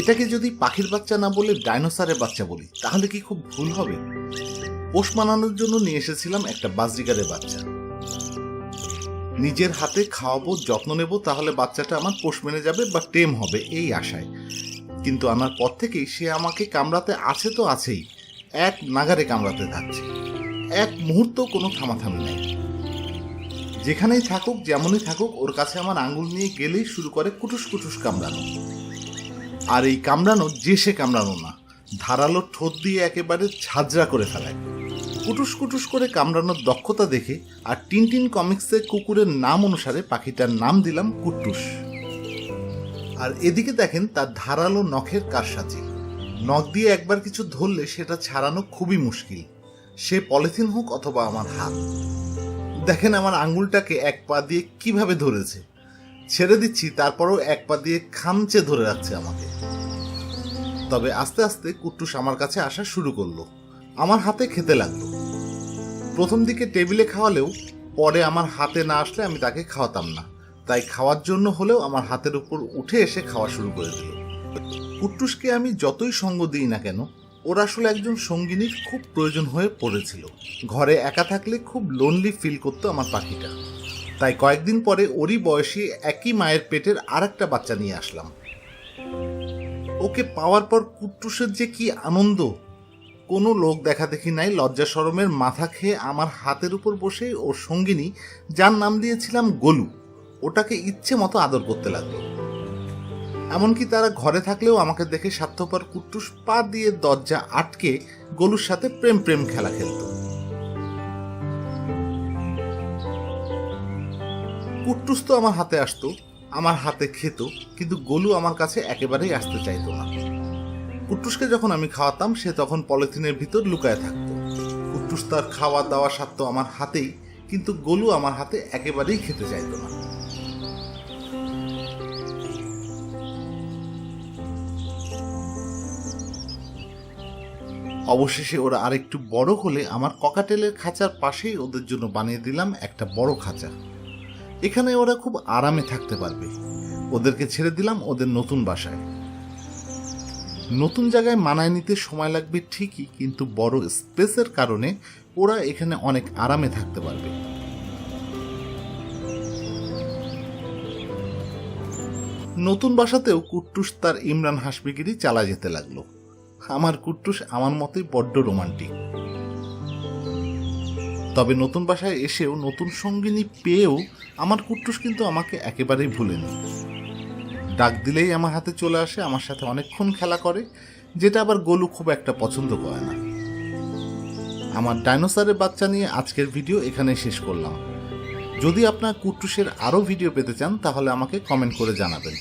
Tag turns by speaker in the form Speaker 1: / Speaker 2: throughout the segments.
Speaker 1: এটাকে যদি পাখির বাচ্চা না বলে ডাইনোসারের বাচ্চা বলি, তাহলে কি খুব ভুল হবে? পোষ মানানোর জন্য নিয়ে এসেছিলাম একটা বাজরিগারের বাচ্চা। নিজের হাতে খাওয়াবো, যত্ন নেব, তাহলে বাচ্চাটা আমার পোষ মেনে যাবে বা টেম হবে, এই আশায়। কিন্তু আনার পর থেকেই সে আমাকে কামড়াতে আছে তো আছেই, এক নাগারে কামড়াতে থাকছে এক মুহূর্ত কোনো থামাথামি নেই। যেখানেই থাকুক, যেমনই থাকুক, ওর কাছে আমার আঙ্গুল নিয়ে গেলেই শুরু করে কুটুস কুটুস কামড়ানো। আর এই কামড়ানো যে সে কামড়ানো না, ধারালো ঠোঁট দিয়ে একেবারে ঝাঁঝরা করে ফেলায়। কুটুস কুটুস করে কামড়ানোর দক্ষতা দেখে আর টিনটিন কমিক্সে কুকুরের নাম অনুসারে পাখিটার নাম দিলাম কুট্টুস আর এদিকে দেখেন তার ধারালো নখের কারসাজি। নখ দিয়ে একবার কিছু ধরলে সেটা ছাড়ানো খুবই মুশকিল। সে পলিথিন হোক অথবা আমার হাত। দেখেন আমার আঙ্গুলটাকে এক পা দিয়ে কীভাবে ধরেছে। ছেড়ে দিচ্ছি, তারপরও এক পা দিয়ে খামচে ধরে রাখছে আমাকে। তবে আস্তে আস্তে কুট্টুস আমার কাছে আসা শুরু করল। আমার হাতে খেতে লাগল। প্রথম দিকে টেবিলে খাওয়ালেও পরে আমার হাতে না আসলে আমি তাকে খাওয়াতাম না। তাই খাওয়ার জন্য হলেও আমার হাতের উপর উঠে এসে খাওয়া শুরু করে দিল। কুট্টুসকে আমি যতই সঙ্গ দিই না কেন, ওর আসলে একজন সঙ্গিনীর খুব প্রয়োজন হয়ে পড়েছিল। ঘরে একা থাকলে খুব লোনলি ফিল করতো আমার পাখিটা। তাই কয়েকদিন পরে ওরই বয়সী একই মায়ের পেটের আর একটা বাচ্চা নিয়ে আসলাম। ওকে পাওয়ার পর কুট্টুসের যে কি আনন্দ। কোনো লোক দেখা দেখি নাই লজ্জা সরমের মাথা খেয়ে আমার হাতের উপর বসে ওর সঙ্গিনী, যার নাম দিয়েছিলাম গোলু, ওটাকে ইচ্ছে মতো আদর করতে লাগল। এমনকি তারা ঘরে থাকলেও আমাকে দেখে স্বার্থপর কুট্টুস পা দিয়ে দরজা আটকে গোলুর সাথে প্রেম প্রেম খেলা খেলতো। কুট্টুস তো আমার হাতে আসতো, আমার হাতে খেত, কিন্তু গোলু আমার কাছে একেবারেই আসতে চাইতো না। কুট্টুসকে যখন আমি খাওয়াতাম, সে তখন পলিথিনের ভিতর লুকায় থাকতো। কুট্টুস তার খাওয়া দাওয়া সারতো আমার হাতেই, কিন্তু গোলু আমার হাতে একেবারেই খেতে চাইতো না। অবশেষে ওরা আরেকটু বড় হলে আমার ককাটেলের খাঁচার পাশেই ওদের জন্য বানিয়ে দিলাম একটা বড় খাঁচা। এখানে ওরা খুব আরামে থাকতে পারবে। ওদেরকে ছেড়ে দিলাম ওদের নতুন বাসায়। নতুন জায়গায় মানায় নিতে সময় লাগবে ঠিকই, কিন্তু বড় স্পেসের কারণে ওরা এখানে অনেক আরামে থাকতে পারবে। নতুন বাসাতেও কুট্টুস তার ইমরান হাসবিগিরি চালা যেতে লাগল। আমার কুট্টুস আমার মতোই বড্ড রোমান্টিক। তবে নতুন বাসায় এসেও নতুন সঙ্গিনী পেয়েও আমার কুট্টুস কিন্তু আমাকে একেবারেই ভুলেনি। ডাক দিলেই আমার হাতে চলে আসে, আমার সাথে অনেকক্ষণ খেলা করে, যেটা আবার গোলু খুব একটা পছন্দ করে না। আমার ডাইনোসরের বাচ্চা নিয়ে আজকের ভিডিও এখানে শেষ করলাম। যদি আপনার কুট্টুসের আরও ভিডিও পেতে চান, তাহলে আমাকে কমেন্ট করে জানাবেন।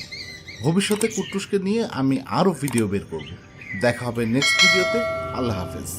Speaker 1: ভবিষ্যতে কুট্টুসকে নিয়ে আমি আরও ভিডিও বের করব। দেখা হবে নেক্সট ভিডিওতে। আল্লাহ হাফেজ।